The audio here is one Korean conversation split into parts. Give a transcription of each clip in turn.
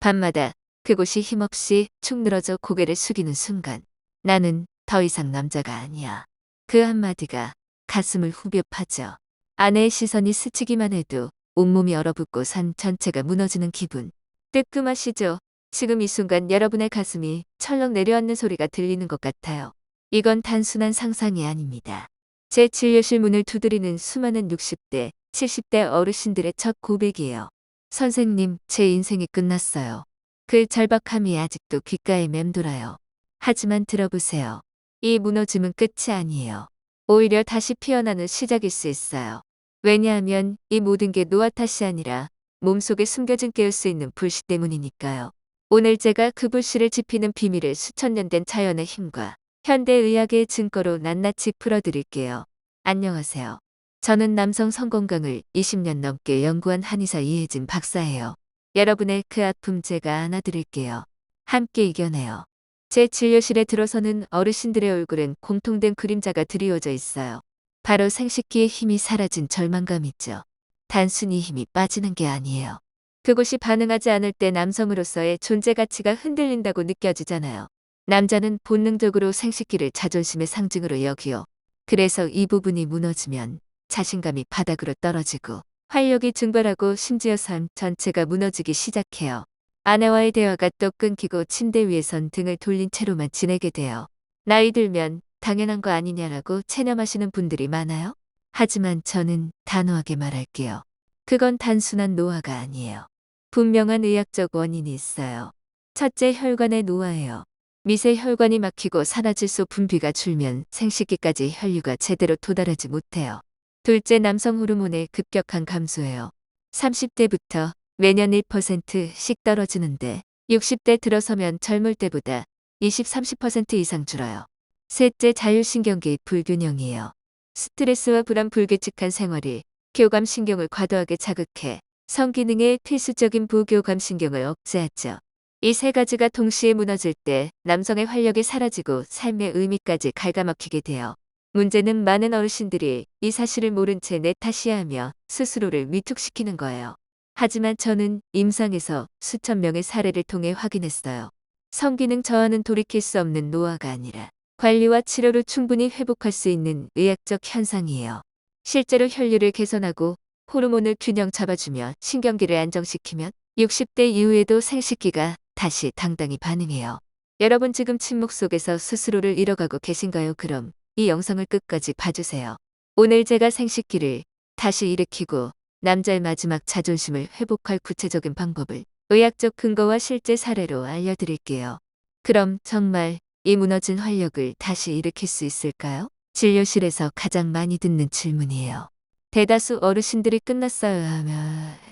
밤마다 그곳이 힘없이 축 늘어져 고개를 숙이는 순간 나는 더 이상 남자가 아니야. 그 한마디가 가슴을 후벼 파죠. 아내의 시선이 스치기만 해도 온몸이 얼어붙고 산 전체가 무너지는 기분. 뜨끔하시죠? 지금 이 순간 여러분의 가슴이 철렁 내려앉는 소리가 들리는 것 같아요. 이건 단순한 상상이 아닙니다. 제 진료실 문을 두드리는 수많은 60대, 70대 어르신들의 첫 고백이에요. 선생님, 제 인생이 끝났어요. 그 절박함이 아직도 귓가에 맴돌아요. 하지만 들어보세요. 이 무너짐은 끝이 아니에요. 오히려 다시 피어나는 시작일 수 있어요. 왜냐하면 이 모든 게 노화 탓이 아니라 몸속에 숨겨진 깨울 수 있는 불씨 때문이니까요. 오늘 제가 그 불씨를 지피는 비밀을 수천 년 된 자연의 힘과 현대의학의 증거로 낱낱이 풀어드릴게요. 안녕하세요. 저는 남성 성건강을 20년 넘게 연구한 한의사 이혜진 박사예요. 여러분의 그 아픔 제가 안아드릴게요. 함께 이겨내요. 제 진료실에 들어서는 어르신들의 얼굴엔 공통된 그림자가 드리워져 있어요. 바로 생식기의 힘이 사라진 절망감이죠. 단순히 힘이 빠지는 게 아니에요. 그곳이 반응하지 않을 때 남성으로서의 존재 가치가 흔들린다고 느껴지잖아요. 남자는 본능적으로 생식기를 자존심의 상징으로 여기요. 그래서 이 부분이 무너지면 자신감이 바닥으로 떨어지고 활력이 증발하고 심지어 삶 전체가 무너지기 시작해요. 아내와의 대화가 또 끊기고 침대 위에선 등을 돌린 채로만 지내게 돼요. 나이 들면 당연한 거 아니냐라고 체념하시는 분들이 많아요. 하지만 저는 단호하게 말할게요. 그건 단순한 노화가 아니에요. 분명한 의학적 원인이 있어요. 첫째 혈관의 노화예요. 미세 혈관이 막히고 산화질소 분비가 줄면 생식기까지 혈류가 제대로 도달하지 못해요. 둘째 남성 호르몬의 급격한 감소예요. 30대부터 매년 1%씩 떨어지는데 60대 들어서면 젊을 때보다 20-30% 이상 줄어요. 셋째 자율신경계의 불균형이에요. 스트레스와 불안 불규칙한 생활이 교감신경을 과도하게 자극해 성기능의 필수적인 부교감신경을 억제하죠. 이 세 가지가 동시에 무너질 때 남성의 활력이 사라지고 삶의 의미까지 갉아먹히게 돼요. 문제는 많은 어르신들이 이 사실을 모른 채 내 탓이야 하며 스스로를 위축시키는 거예요. 하지만 저는 임상에서 수천 명의 사례를 통해 확인했어요. 성기능 저하는 돌이킬 수 없는 노화가 아니라 관리와 치료로 충분히 회복할 수 있는 의학적 현상이에요. 실제로 혈류를 개선하고 호르몬을 균형 잡아주며 신경기를 안정시키면 60대 이후에도 생식기가 다시 당당히 반응해요. 여러분 지금 침묵 속에서 스스로를 잃어가고 계신가요? 그럼 이 영상을 끝까지 봐주세요. 오늘 제가 생식기를 다시 일으키고 남자의 마지막 자존심을 회복할 구체적인 방법을 의학적 근거와 실제 사례로 알려드릴게요. 그럼 정말 이 무너진 활력을 다시 일으킬 수 있을까요? 진료실에서 가장 많이 듣는 질문이에요. 대다수 어르신들이 끝났어요 하며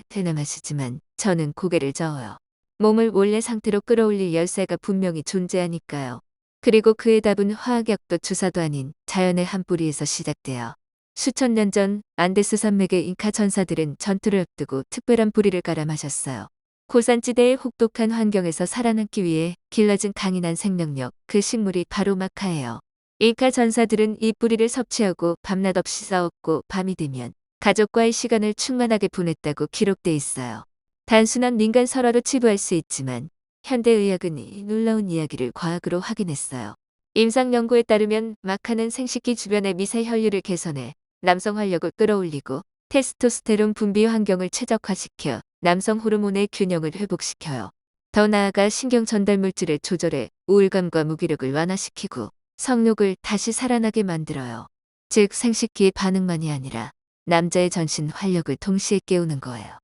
대담하시지만 저는 고개를 저어요. 몸을 원래 상태로 끌어올릴 열쇠가 분명히 존재하니까요. 그리고 그의 답은 화학약도 주사도 아닌 자연의 한 뿌리에서 시작돼요. 수천 년 전 안데스 산맥의 잉카 전사들은 전투를 앞두고 특별한 뿌리를 깔아 마셨어요. 고산지대의 혹독한 환경에서 살아남기 위해 길러진 강인한 생명력, 그 식물이 바로 마카예요. 잉카 전사들은 이 뿌리를 섭취하고 밤낮 없이 싸웠고 밤이 되면 가족과의 시간을 충만하게 보냈다고 기록돼 있어요. 단순한 민간 설화로 치부할 수 있지만 현대의학은 이 놀라운 이야기를 과학으로 확인했어요. 임상 연구에 따르면 마카는 생식기 주변의 미세 혈류를 개선해 남성 활력을 끌어올리고 테스토스테론 분비 환경을 최적화시켜 남성 호르몬의 균형을 회복시켜요. 더 나아가 신경 전달 물질을 조절해 우울감과 무기력을 완화시키고 성욕을 다시 살아나게 만들어요. 즉 생식기의 반응만이 아니라 남자의 전신 활력을 동시에 깨우는 거예요.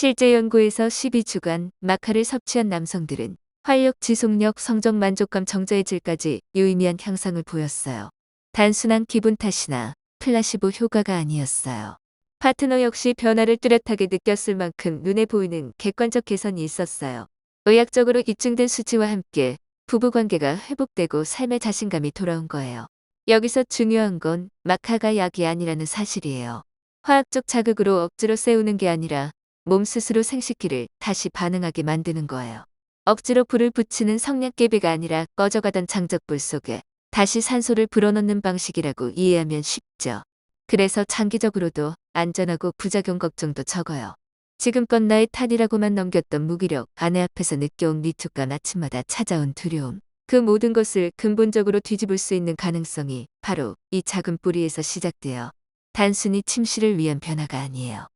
실제 연구에서 12주간 마카를 섭취한 남성들은 활력 지속력, 성적 만족감, 정자의 질까지 유의미한 향상을 보였어요. 단순한 기분 탓이나 플라시보 효과가 아니었어요. 파트너 역시 변화를 뚜렷하게 느꼈을 만큼 눈에 보이는 객관적 개선이 있었어요. 의학적으로 입증된 수치와 함께 부부 관계가 회복되고 삶의 자신감이 돌아온 거예요. 여기서 중요한 건 마카가 약이 아니라는 사실이에요. 화학적 자극으로 억지로 세우는 게 아니라 몸 스스로 생식기를 다시 반응하게 만드는 거예요. 억지로 불을 붙이는 성냥개비가 아니라 꺼져가던 장작불 속에 다시 산소를 불어넣는 방식이라고 이해하면 쉽죠. 그래서 장기적으로도 안전하고 부작용 걱정도 적어요. 지금껏 나의 탓이라고만 넘겼던 무기력, 아내 앞에서 느껴온 미툭과 아침마다 찾아온 두려움. 그 모든 것을 근본적으로 뒤집을 수 있는 가능성이 바로 이 작은 뿌리에서 시작되어 단순히 침실을 위한 변화가 아니에요.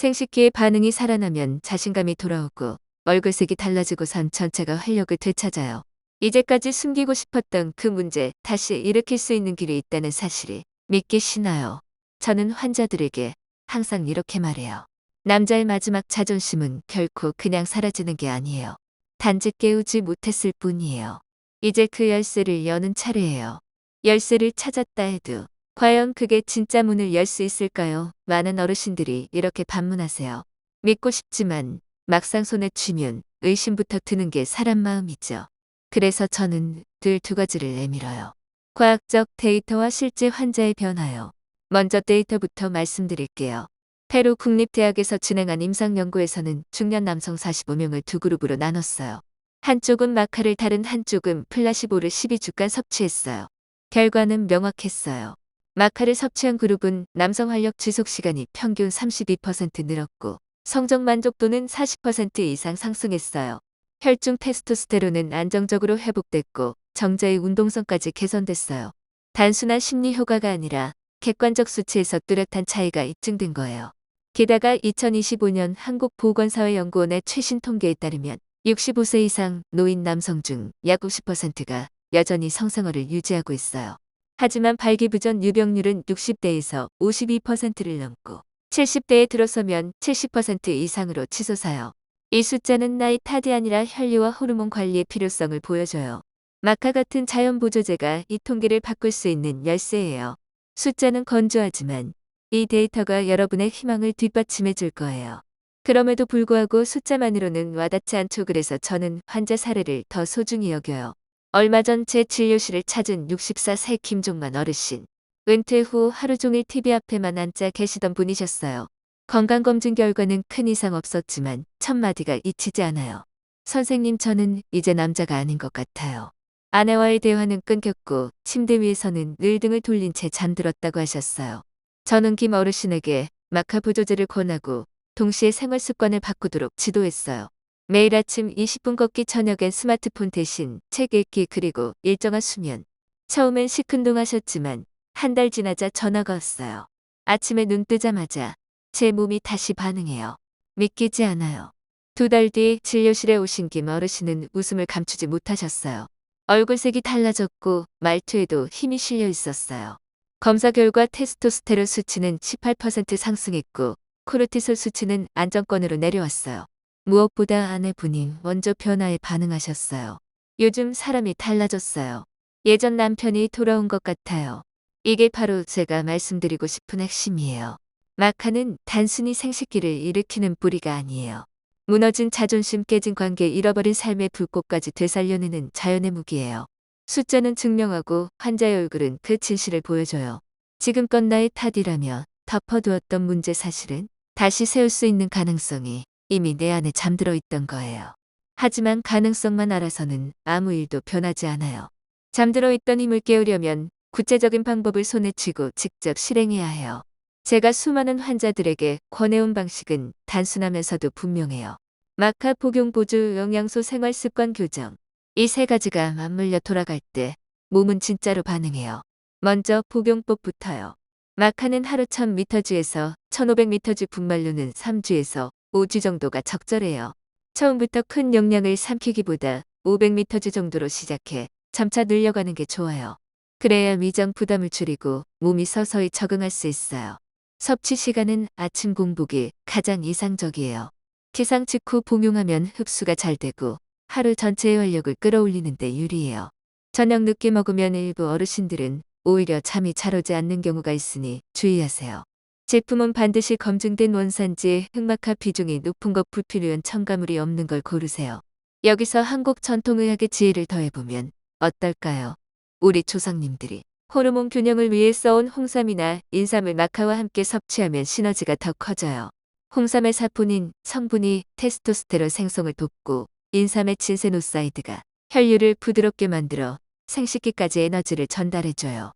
생식기의 반응이 살아나면 자신감이 돌아오고 얼굴색이 달라지고선 전체가 활력을 되찾아요. 이제까지 숨기고 싶었던 그 문제 다시 일으킬 수 있는 길이 있다는 사실이 믿기 쉬나요. 저는 환자들에게 항상 이렇게 말해요. 남자의 마지막 자존심은 결코 그냥 사라지는 게 아니에요. 단지 깨우지 못했을 뿐이에요. 이제 그 열쇠를 여는 차례예요. 열쇠를 찾았다 해도 과연 그게 진짜 문을 열 수 있을까요? 많은 어르신들이 이렇게 반문하세요. 믿고 싶지만 막상 손에 쥐면 의심부터 드는 게 사람 마음이죠. 그래서 저는 늘 두 가지를 내밀어요. 과학적 데이터와 실제 환자의 변화요. 먼저 데이터부터 말씀드릴게요. 페루 국립대학에서 진행한 임상 연구에서는 중년 남성 45명을 두 그룹으로 나눴어요. 한쪽은 마카를 다른 한쪽은 플라시보를 12주간 섭취했어요. 결과는 명확했어요. 마카를 섭취한 그룹은 남성 활력 지속 시간이 평균 32% 늘었고 성적 만족도는 40% 이상 상승했어요. 혈중 테스토스테론은 안정적으로 회복됐고 정자의 운동성까지 개선됐어요. 단순한 심리 효과가 아니라 객관적 수치에서 뚜렷한 차이가 입증된 거예요. 게다가 2025년 한국보건사회연구원의 최신 통계에 따르면 65세 이상 노인 남성 중 약 50%가 여전히 성생활을 유지하고 있어요. 하지만 발기부전 유병률은 60대에서 52%를 넘고 70대에 들어서면 70% 이상으로 치솟아요. 이 숫자는 나이 탓이 아니라 혈류와 호르몬 관리의 필요성을 보여줘요. 마카 같은 자연 보조제가 이 통계를 바꿀 수 있는 열쇠예요. 숫자는 건조하지만 이 데이터가 여러분의 희망을 뒷받침해 줄 거예요. 그럼에도 불구하고 숫자만으로는 와닿지 않죠. 그래서 저는 환자 사례를 더 소중히 여겨요. 얼마 전제 진료실을 찾은 64세 김종만 어르신. 은퇴 후 하루 종일 TV 앞에만 앉아 계시던 분이셨어요. 건강검진 결과는 큰 이상 없었지만 첫 마디가 잊히지 않아요. 선생님 저는 이제 남자가 아닌 것 같아요. 아내와의 대화는 끊겼고 침대 위에서는 늘 등을 돌린 채 잠들었다고 하셨어요. 저는 김 어르신에게 마카 보조제를 권하고 동시에 생활 습관을 바꾸도록 지도했어요. 매일 아침 20분 걷기 저녁엔 스마트폰 대신 책 읽기 그리고 일정한 수면. 처음엔 시큰둥하셨지만 한 달 지나자 전화가 왔어요. 아침에 눈 뜨자마자 제 몸이 다시 반응해요. 믿기지 않아요. 두 달 뒤 진료실에 오신 김 어르신은 웃음을 감추지 못하셨어요. 얼굴색이 달라졌고 말투에도 힘이 실려 있었어요. 검사 결과 테스토스테론 수치는 18% 상승했고 코르티솔 수치는 안정권으로 내려왔어요. 무엇보다 아내분이 먼저 변화에 반응하셨어요. 요즘 사람이 달라졌어요. 예전 남편이 돌아온 것 같아요. 이게 바로 제가 말씀드리고 싶은 핵심이에요. 마카는 단순히 생식기를 일으키는 뿌리가 아니에요. 무너진 자존심 깨진 관계 잃어버린 삶의 불꽃까지 되살려내는 자연의 무기예요. 숫자는 증명하고 환자의 얼굴은 그 진실을 보여줘요. 지금껏 나의 탓이라며 덮어두었던 문제 사실은 다시 세울 수 있는 가능성이 이미 내 안에 잠들어 있던 거예요. 하지만 가능성만 알아서는 아무 일도 변하지 않아요. 잠들어 있던 힘을 깨우려면 구체적인 방법을 손에 쥐고 직접 실행해야 해요. 제가 수많은 환자들에게 권해온 방식은 단순하면서도 분명해요. 마카 복용 보조 영양소 생활 습관 교정. 이 세 가지가 맞물려 돌아갈 때 몸은 진짜로 반응해요. 먼저 복용법부터요. 마카는 하루 1000m주에서 1500m주 분말로는 3주에서 5주 정도가 적절해요. 처음부터 큰 용량을 삼키기보다 500m주 정도로 시작해 점차 늘려가는 게 좋아요. 그래야 위장 부담을 줄이고 몸이 서서히 적응할 수 있어요. 섭취 시간은 아침 공복이 가장 이상적이에요. 기상 직후 복용하면 흡수가 잘 되고 하루 전체의 활력을 끌어올리는 데 유리해요. 저녁 늦게 먹으면 일부 어르신들은 오히려 잠이 잘 오지 않는 경우가 있으니 주의하세요. 제품은 반드시 검증된 원산지 흑마카 비중이 높은 것 불필요한 첨가물이 없는 걸 고르세요. 여기서 한국 전통의학의 지혜를 더해보면 어떨까요? 우리 조상님들이 호르몬 균형을 위해 써온 홍삼이나 인삼을 마카와 함께 섭취하면 시너지가 더 커져요. 홍삼의 사포닌 성분이 테스토스테론 생성을 돕고 인삼의 친세노사이드가 혈류를 부드럽게 만들어 생식기까지 에너지를 전달해줘요.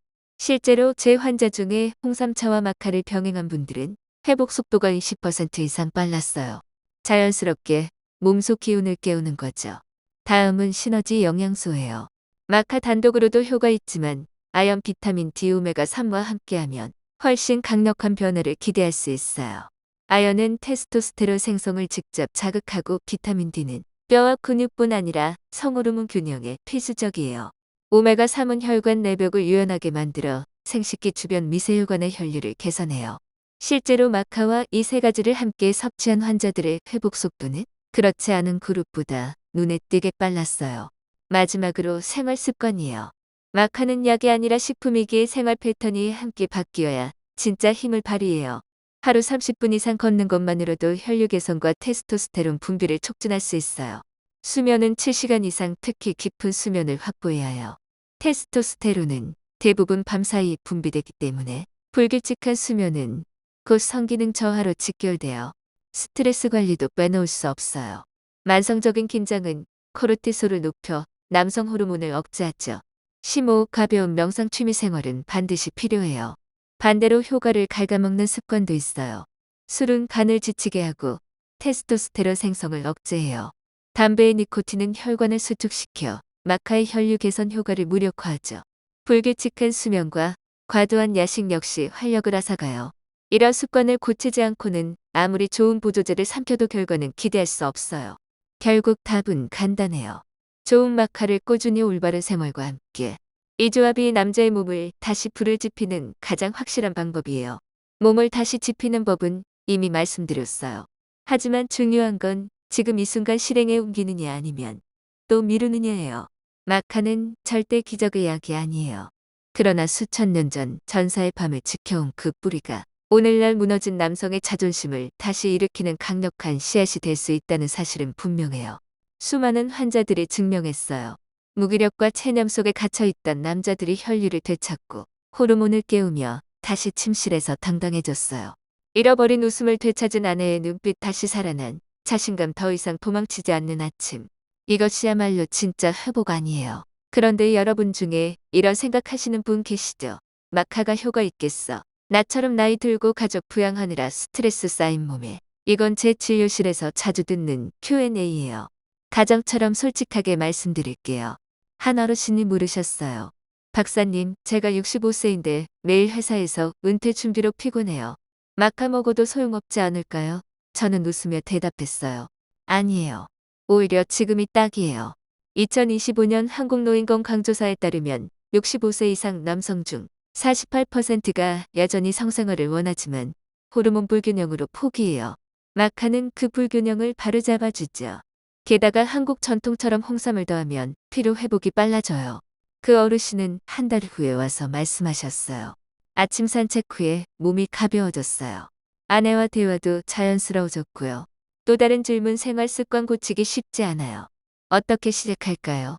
실제로 제 환자 중에 홍삼차와 마카를 병행한 분들은 회복 속도가 20% 이상 빨랐어요. 자연스럽게 몸속 기운을 깨우는 거죠. 다음은 시너지 영양소예요. 마카 단독으로도 효과 있지만 아연 비타민 D 오메가 3과 함께하면 훨씬 강력한 변화를 기대할 수 있어요. 아연은 테스토스테론 생성을 직접 자극하고 비타민 D는 뼈와 근육뿐 아니라 성호르몬 균형에 필수적이에요. 오메가 3은 혈관 내벽을 유연하게 만들어 생식기 주변 미세혈관의 혈류를 개선해요. 실제로 마카와 이 세 가지를 함께 섭취한 환자들의 회복 속도는 그렇지 않은 그룹보다 눈에 띄게 빨랐어요. 마지막으로 생활 습관이에요. 마카는 약이 아니라 식품이기에 생활 패턴이 함께 바뀌어야 진짜 힘을 발휘해요. 하루 30분 이상 걷는 것만으로도 혈류 개선과 테스토스테론 분비를 촉진할 수 있어요. 수면은 7시간 이상 특히 깊은 수면을 확보해야 해요. 테스토스테론은 대부분 밤사이 분비되기 때문에 불규칙한 수면은 곧 성기능 저하로 직결되어 스트레스 관리도 빼놓을 수 없어요. 만성적인 긴장은 코르티솔을 높여 남성 호르몬을 억제하죠. 심호 가벼운 명상 취미 생활은 반드시 필요해요. 반대로 효과를 갉아먹는 습관도 있어요. 술은 간을 지치게 하고 테스토스테론 생성을 억제해요. 담배의 니코틴은 혈관을 수축시켜 마카의 혈류 개선 효과를 무력화하죠. 불규칙한 수면과 과도한 야식 역시 활력을 앗아가요. 이런 습관을 고치지 않고는 아무리 좋은 보조제를 삼켜도 결과는 기대할 수 없어요. 결국 답은 간단해요. 좋은 마카를 꾸준히 올바른 생활과 함께 이 조합이 남자의 몸을 다시 불을 지피는 가장 확실한 방법이에요. 몸을 다시 지피는 법은 이미 말씀드렸어요. 하지만 중요한 건 지금 이 순간 실행에 옮기느냐 아니면 또 미루느냐예요. 마카는 절대 기적의 약이 아니에요. 그러나 수천 년 전 전사의 밤을 지켜온 그 뿌리가 오늘날 무너진 남성의 자존심을 다시 일으키는 강력한 씨앗이 될 수 있다는 사실은 분명해요. 수많은 환자들이 증명했어요. 무기력과 체념 속에 갇혀있던 남자들이 혈류를 되찾고 호르몬을 깨우며 다시 침실에서 당당해졌어요. 잃어버린 웃음을 되찾은 아내의 눈빛 다시 살아난 자신감 더 이상 도망치지 않는 아침. 이것이야말로 진짜 회복 아니에요. 그런데 여러분 중에 이런 생각하시는 분 계시죠? 마카가 효과 있겠어. 나처럼 나이 들고 가족 부양하느라 스트레스 쌓인 몸에. 이건 제 진료실에서 자주 듣는 Q&A예요. 가정처럼 솔직하게 말씀드릴게요. 한 어르신이 물으셨어요. 박사님, 제가 65세인데 매일 회사에서 은퇴 준비로 피곤해요. 마카 먹어도 소용없지 않을까요? 저는 웃으며 대답했어요. 아니에요. 오히려 지금이 딱이에요. 2025년 한국노인건 강조사에 따르면 65세 이상 남성 중 48%가 여전히 성생활을 원하지만 호르몬 불균형으로 포기해요. 마카는 그 불균형을 바로잡아 주죠. 게다가 한국 전통처럼 홍삼을 더하면 피로 회복이 빨라져요. 그 어르신은 한 달 후에 와서 말씀하셨어요. 아침 산책 후에 몸이 가벼워졌어요. 아내와 대화도 자연스러워졌고요. 또 다른 질문 생활 습관 고치기 쉽지 않아요. 어떻게 시작할까요?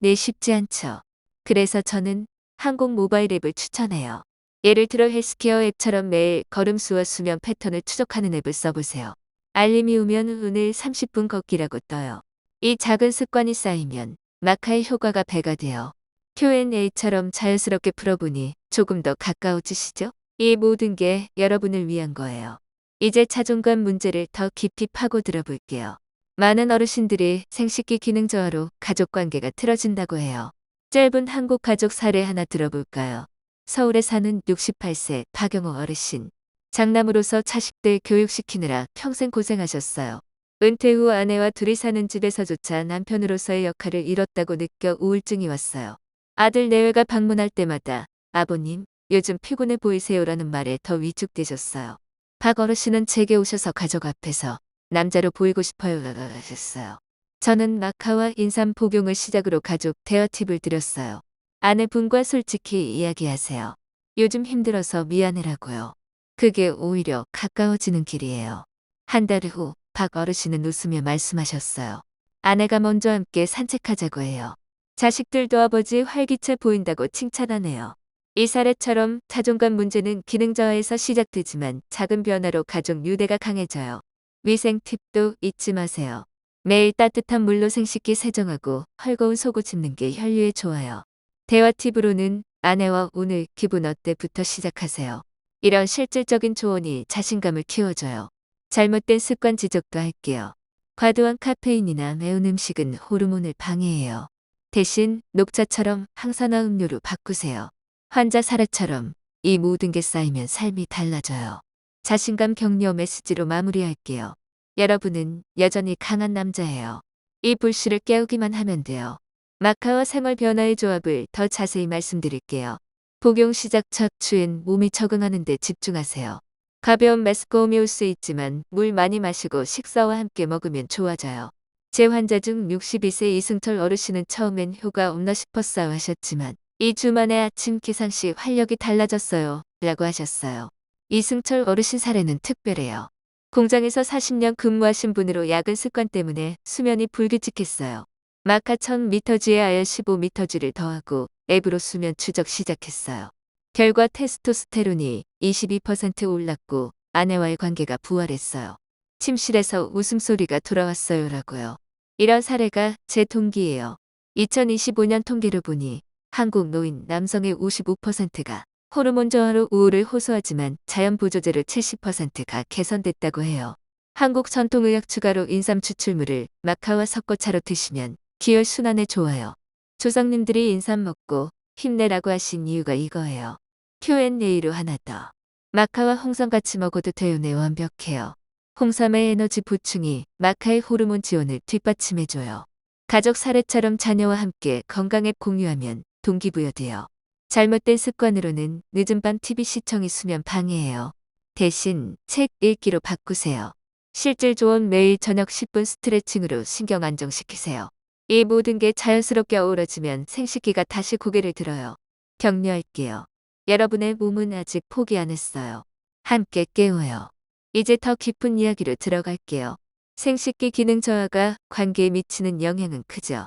네, 쉽지 않죠. 그래서 저는 한국 모바일 앱을 추천해요. 예를 들어 헬스케어 앱처럼 매일 걸음수와 수면 패턴을 추적하는 앱을 써보세요. 알림이 오면 오늘 30분 걷기라고 떠요. 이 작은 습관이 쌓이면 마카의 효과가 배가 돼요. Q&A처럼 자연스럽게 풀어보니 조금 더 가까워지시죠? 이 모든 게 여러분을 위한 거예요. 이제 자존감 문제를 더 깊이 파고 들어볼게요. 많은 어르신들이 생식기 기능 저하로 가족 관계가 틀어진다고 해요. 짧은 한국 가족 사례 하나 들어볼까요? 서울에 사는 68세 박영호 어르신. 장남으로서 자식들 교육시키느라 평생 고생하셨어요. 은퇴 후 아내와 둘이 사는 집에서조차 남편으로서의 역할을 잃었다고 느껴 우울증이 왔어요. 아들 내외가 방문할 때마다 아버님, 요즘 피곤해 보이세요라는 말에 더 위축되셨어요. 박 어르신은 제게 오셔서 가족 앞에서 남자로 보이고 싶어요 하셨어요. 저는 마카와 인삼 복용을 시작으로 가족 대화 팁을 드렸어요. 아내분과 솔직히 이야기하세요. 요즘 힘들어서 미안해라고요. 그게 오히려 가까워지는 길이에요. 한 달 후 박 어르신은 웃으며 말씀하셨어요. 아내가 먼저 함께 산책하자고 해요. 자식들도 아버지 활기차 보인다고 칭찬하네요. 이 사례처럼 자존감 문제는 기능 저하에서 시작되지만 작은 변화로 가족 유대가 강해져요. 위생 팁도 잊지 마세요. 매일 따뜻한 물로 생식기 세정하고 헐거운 속옷 입는 게 혈류에 좋아요. 대화 팁으로는 아내와 오늘 기분 어때부터 시작하세요. 이런 실질적인 조언이 자신감을 키워줘요. 잘못된 습관 지적도 할게요. 과도한 카페인이나 매운 음식은 호르몬을 방해해요. 대신 녹차처럼 항산화 음료로 바꾸세요. 환자 사례처럼 이 모든 게 쌓이면 삶이 달라져요. 자신감 격려 메시지로 마무리할게요. 여러분은 여전히 강한 남자예요. 이 불씨를 깨우기만 하면 돼요. 마카와 생활 변화의 조합을 더 자세히 말씀드릴게요. 복용 시작 첫 주엔 몸이 적응하는 데 집중하세요. 가벼운 메스꺼움이 올 수 있지만 물 많이 마시고 식사와 함께 먹으면 좋아져요. 제 환자 중 62세 이승철 어르신은 처음엔 효과 없나 싶었어요 하셨지만 2주 만에 아침 기상 시 활력이 달라졌어요 라고 하셨어요. 이승철 어르신 사례는 특별해요. 공장에서 40년 근무하신 분으로 야근 습관 때문에 수면이 불규칙했어요. 마카 1000mg에 아연 15mg를 더하고 앱으로 수면 추적 시작했어요. 결과 테스토스테론이 22% 올랐고 아내와의 관계가 부활했어요. 침실에서 웃음소리가 돌아왔어요 라고요. 이런 사례가 제 동기예요. 2025년 통계를 보니 한국 노인 남성의 55%가 호르몬 저하로 우울을 호소하지만 자연 보조제로 70%가 개선됐다고 해요. 한국 전통의학 추가로 인삼 추출물을 마카와 섞어 차로 드시면 기혈 순환에 좋아요. 조상님들이 인삼 먹고 힘내라고 하신 이유가 이거예요. Q&A로 하나 더. 마카와 홍삼 같이 먹어도 돼요. 네 완벽해요. 홍삼의 에너지 보충이 마카의 호르몬 지원을 뒷받침해줘요. 가족 사례처럼 자녀와 함께 건강 앱 공유하면 동기부여돼요. 잘못된 습관으로는 늦은 밤 TV 시청이 수면 방해예요. 대신 책 읽기로 바꾸세요. 실질 좋은 매일 저녁 10분 스트레칭으로 신경 안정시키세요. 이 모든 게 자연스럽게 어우러지면 생식기가 다시 고개를 들어요. 격려할게요. 여러분의 몸은 아직 포기 안 했어요. 함께 깨워요. 이제 더 깊은 이야기로 들어갈게요. 생식기 기능 저하가 관계에 미치는 영향은 크죠.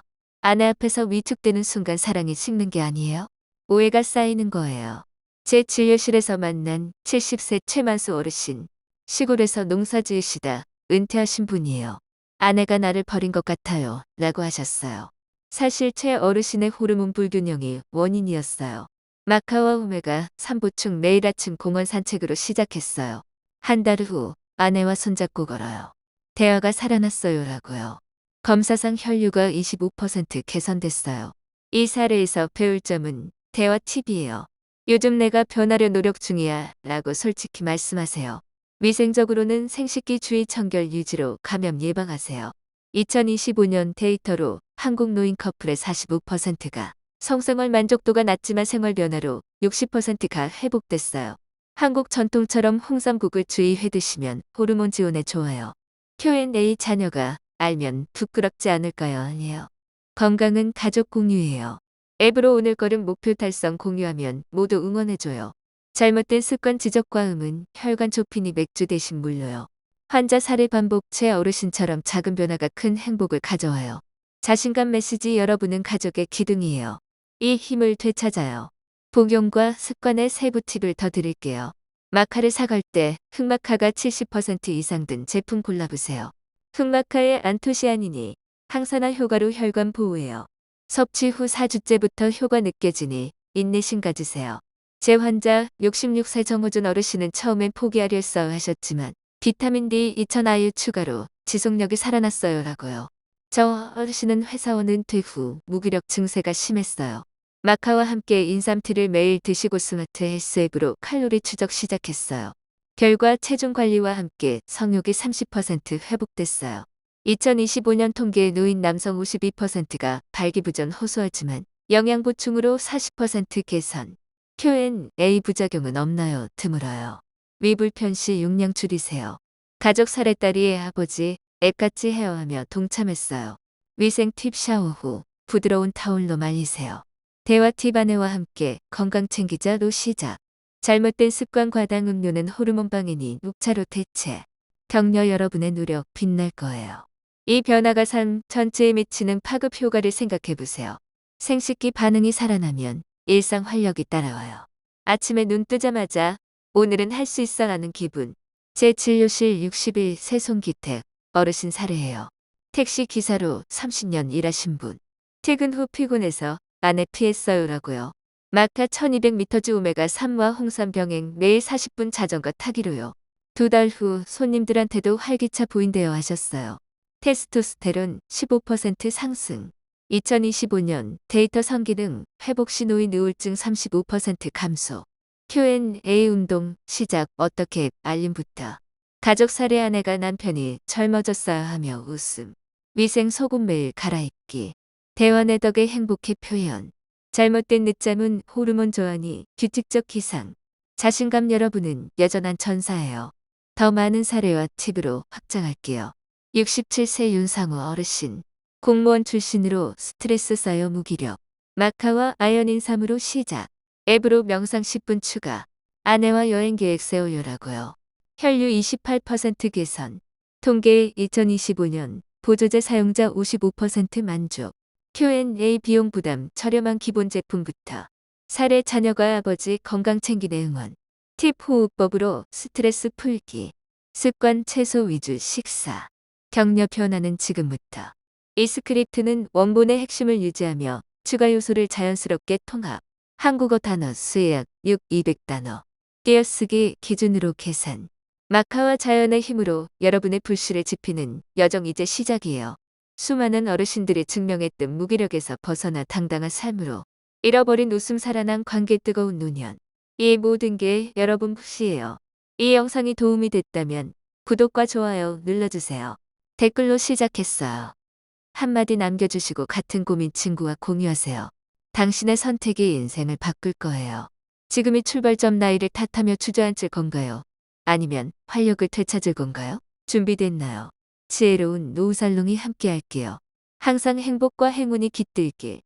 아내 앞에서 위축되는 순간 사랑이 식는 게 아니에요? 오해가 쌓이는 거예요. 제 진료실에서 만난 70세 최만수 어르신. 시골에서 농사 지으시다 은퇴하신 분이에요. 아내가 나를 버린 것 같아요. 라고 하셨어요. 사실 최 어르신의 호르몬 불균형이 원인이었어요. 마카와 우메가 3보충 매일 아침 공원 산책으로 시작했어요. 한 달 후 아내와 손잡고 걸어요. 대화가 살아났어요. 라고요. 검사상 혈류가 25% 개선됐어요. 이 사례에서 배울 점은 대화 팁이에요. 요즘 내가 변하려 노력 중이야 라고 솔직히 말씀하세요. 위생적으로는 생식기 주의 청결 유지로 감염 예방하세요. 2025년 데이터로 한국 노인 커플의 45%가 성생활 만족도가 낮지만 생활 변화로 60%가 회복됐어요. 한국 전통처럼 홍삼국을 주의 회 드시면 호르몬 지원에 좋아요. Q&A 자녀가 알면 부끄럽지 않을까요? 아니에요. 건강은 가족 공유예요. 앱으로 오늘 걸음 목표 달성 공유하면 모두 응원해줘요. 잘못된 습관 지적과 음은 혈관 좁히니 맥주 대신 물려요. 환자 사례 반복 제 어르신처럼 작은 변화가 큰 행복을 가져와요. 자신감 메시지 여러분은 가족의 기둥이에요. 이 힘을 되찾아요. 복용과 습관의 세부 팁을 더 드릴게요. 마카를 사갈 때 흑마카가 70% 이상 든 제품 골라보세요. 흑마카의 안토시아닌이 항산화 효과로 혈관 보호해요. 섭취 후 4주째부터 효과 느껴지니 인내심 가지세요. 제 환자 66세 정호준 어르신은 처음엔 포기하려 했어 하셨지만 비타민 D 2000 아유 추가로 지속력이 살아났어요 라고요. 저 어르신은 회사원 은퇴 후 무기력 증세가 심했어요. 마카와 함께 인삼티를 매일 드시고 스마트 헬스 앱으로 칼로리 추적 시작했어요. 결과 체중 관리와 함께 성욕이 30% 회복됐어요. 2025년 통계 노인 남성 52%가 발기부전 호소하지만 영양 보충으로 40% 개선. Q&A 부작용은 없나요? 드물어요. 위불편 시 용량 줄이세요. 가족 사례딸이 아버지 앱같이 헤어하며 동참했어요. 위생 팁 샤워 후 부드러운 타올로 말리세요. 대화 팁 아내와 함께 건강 챙기자로 시작. 잘못된 습관 과당 음료는 호르몬 방해니 녹차로 대체. 격려 여러분의 노력 빛날 거예요. 이 변화가 삶 전체에 미치는 파급 효과를 생각해 보세요. 생식기 반응이 살아나면 일상 활력이 따라와요. 아침에 눈 뜨자마자 오늘은 할 수 있어 라는 기분. 제 진료실 60일 세송기택 어르신 사례예요. 택시 기사로 30년 일하신 분. 퇴근 후 피곤해서 아내 피했어요라고요. 마카 1200m 주 오메가 3와 홍삼 병행 매일 40분 자전거 타기로요. 두 달 후 손님들한테도 활기차 보인대요 하셨어요. 테스토스테론 15% 상승. 2025년 데이터 성기능 회복 시 노인 우울증 35% 감소. Q&A 운동 시작 어떻게 알림부터. 가족 살해 아내가 남편이 젊어졌어야 하며 웃음. 위생 속옷 매일 갈아입기. 대화내 덕에 행복해 표현. 잘못된 늦잠은 호르몬 저하니 규칙적 기상. 자신감 여러분은 여전한 천사예요. 더 많은 사례와 팁으로 확장할게요. 67세 윤상우 어르신. 공무원 출신으로 스트레스 쌓여 무기력. 마카와 아연인 3으로 시작. 앱으로 명상 10분 추가. 아내와 여행 계획 세우려라고요. 혈류 28% 개선. 통계 2025년 보조제 사용자 55% 만족. Q&A 비용 부담 저렴한 기본 제품부터. 살해 자녀가 아버지 건강 챙기네 응원. 팁 호흡법으로 스트레스 풀기. 습관 채소 위주 식사. 격려 변화는 지금부터. 이 스크립트는 원본의 핵심을 유지하며 추가 요소를 자연스럽게 통합. 한국어 단어 수약 6 200단어. 띄어쓰기 기준으로 계산. 마카와 자연의 힘으로 여러분의 불씨를 지피는 여정 이제 시작이에요. 수많은 어르신들이 증명했던 무기력에서 벗어나 당당한 삶으로 잃어버린 웃음 살아난 관계 뜨거운 노년. 이 모든 게 여러분 몫이에요. 이 영상이 도움이 됐다면 구독과 좋아요 눌러주세요. 댓글로 시작했어요. 한마디 남겨주시고 같은 고민 친구와 공유하세요. 당신의 선택이 인생을 바꿀 거예요. 지금이 출발점 나이를 탓하며 주저앉을 건가요? 아니면 활력을 되찾을 건가요? 준비됐나요? 지혜로운 노우살롱이 함께할게요. 항상 행복과 행운이 깃들길.